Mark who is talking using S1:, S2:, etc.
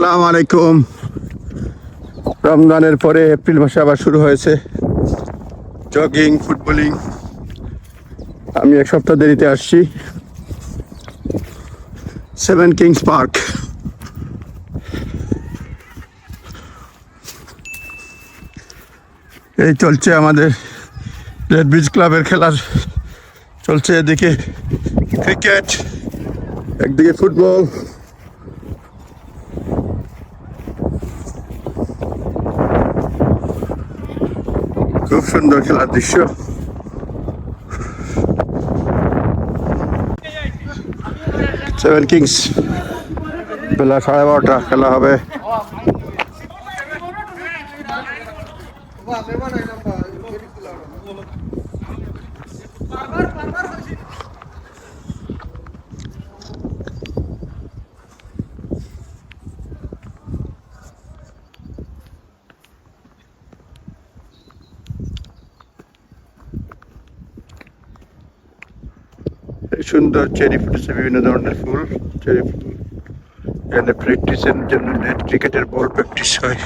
S1: আসসালামু আলাইকুম। রমজানের পরে এপ্রিল মাসে আবার শুরু হয়েছে জগিং ফুটবলিং আমি এক সপ্তাহ দেরিতে আসছি। সেভেন কিংস পার্ক এই চলছে আমাদের রেড ব্রিজ ক্লাবের খেলার চলছে এদিকে ক্রিকেট একদিকে ফুটবল খুব সুন্দর খেলার দৃশ্য। সেভেন কিংস বেলা সাড়ে বারোটা খেলা হবে। সুন্দর চেরি ফুটেছে বিভিন্ন ধরনের ফুল চেরি ফুল এখানে প্র্যাকটিসের জন্য নেট ক্রিকেটের বল প্র্যাকটিস হয়।